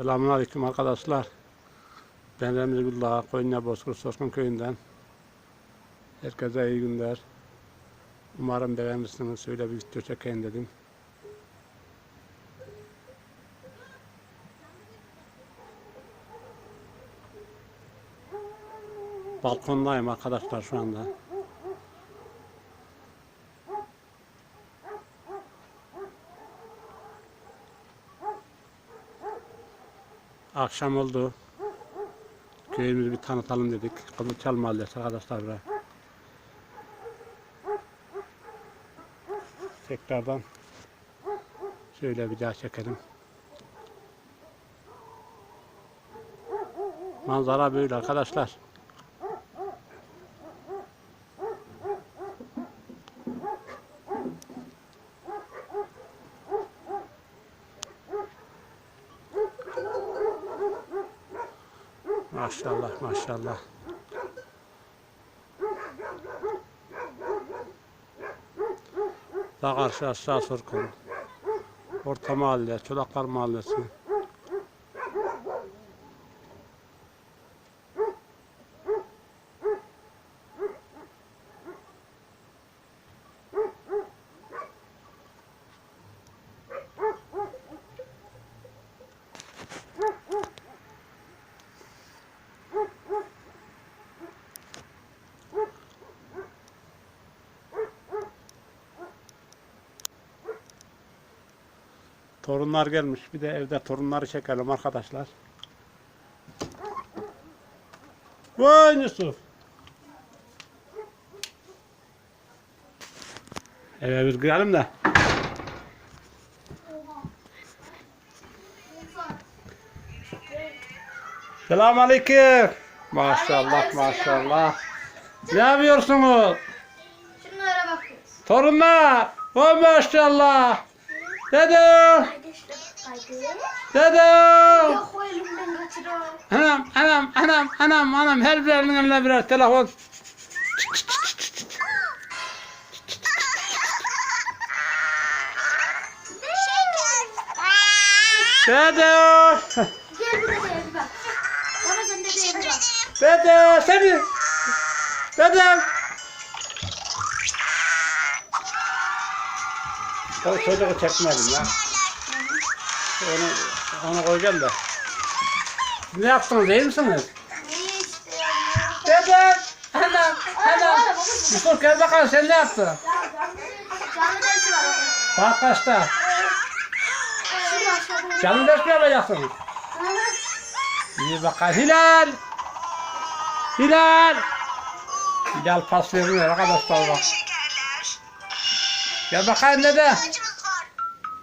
Selamünaleyküm arkadaşlar. Ben Remzi Güllah, Konya Bozkurt Soskun köyünden. Herkese iyi günler. Umarım beğenirsiniz. Şöyle bir video çekeyim dedim. Balkondayım arkadaşlar şu anda. Akşam oldu. Köyümüzü bir tanıtalım dedik. Kızılçal Mahallesi arkadaşlar. burası. Tekrardan şöyle bir daha çekelim. Manzara böyle arkadaşlar. Maşallah maşallah. Daha karşı aşağı Sorkun. Orta mahalle, Çolaklar Mahallesi. Torunlar gelmiş. Bir de evde torunları çekelim arkadaşlar. Vay Yusuf. Eve bir girelim de. Selamun Aleyküm. Maşallah maşallah. Ne yapıyorsunuz? Şunlara bakıyoruz. Torunlar. Vay maşallah. Dede. Kardeşler kaydı. Dede. Yok o elimden kaçırıyor. Anam, anam, anam, anam, anam. Her birinin O çocuğu çekmedim ya. Onu, onu koyacağım da. Ne yaptınız, değil misiniz? Dede. Anam, anam. Yusuf gel bakalım sen ne yaptın? Canlı dersi var. Saat kaçta? Canlı ders mi yapacaksınız? İyi bakalım. Hilal! Hilal! Hilal pas vermiyor arkadaşlar bak. Gel bakayım dede.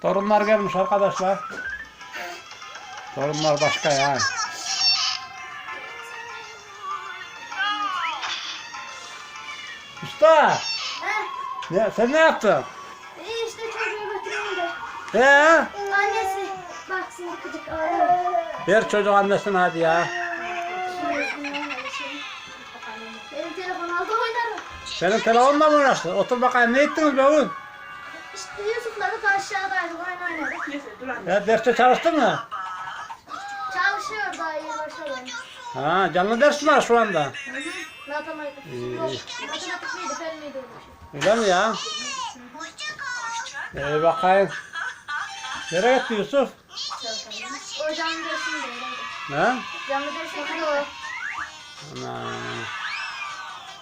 Torunlar gelmiş arkadaşlar. Torunlar başka ya. Usta! Ne, sen ne yaptın? İyi işte çocuğu götüreyim de. He? Annesi baksın gıcık ağlıyor. Ver çocuğu annesine hadi ya. Benim telefonu aldı oynarım. Senin telefonla mı uğraştın? Otur bakayım ne ettiniz be oğlum? İşte Yusuf'la da aşağıdaydı oyun oynadık. Ya derste çalıştın mı? Çalışıyor daha iyi başladı. Ha canlı ders mi var şu anda? Matematik. Yok. Matematik miydi fen miydi? Öyle mi ya? Ee, bakayım. Nereye gitti Yusuf? O canlı dersim de öyle. Ha? Canlı dersim de o. Ana.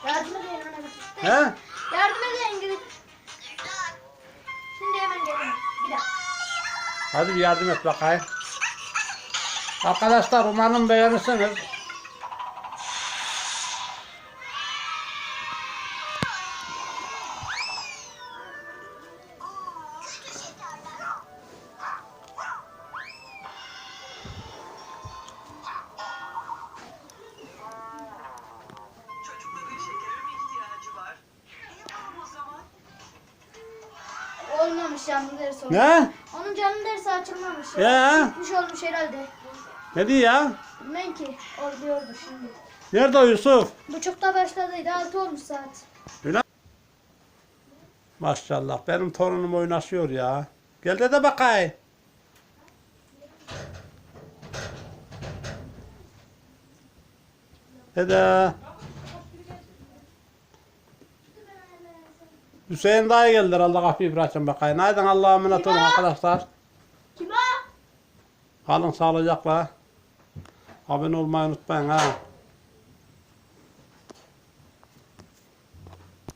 Yardım edin. Ha? Yardım edin gidip. Şimdi hemen gelin. Bir dakika. Hadi bir yardım et bakayım. Arkadaşlar umarım beğenirsiniz. canlı ders olmuş. Ne? Onun canlı dersi açılmamış. Ya. Gitmiş olmuş herhalde. Ne diyor ya? Bilmem ki. O şimdi. Nerede o Yusuf? Buçukta başladıydı. Altı olmuş saat. Öyle. Maşallah. Benim torunum oynaşıyor ya. Gel de de bakayım. Eda. Hüseyin dayı geldi herhalde kapıyı bir açın bakayım. Haydi Allah'a emanet olun arkadaşlar. Kim o? Kalın sağlıcakla. Abone olmayı unutmayın ha.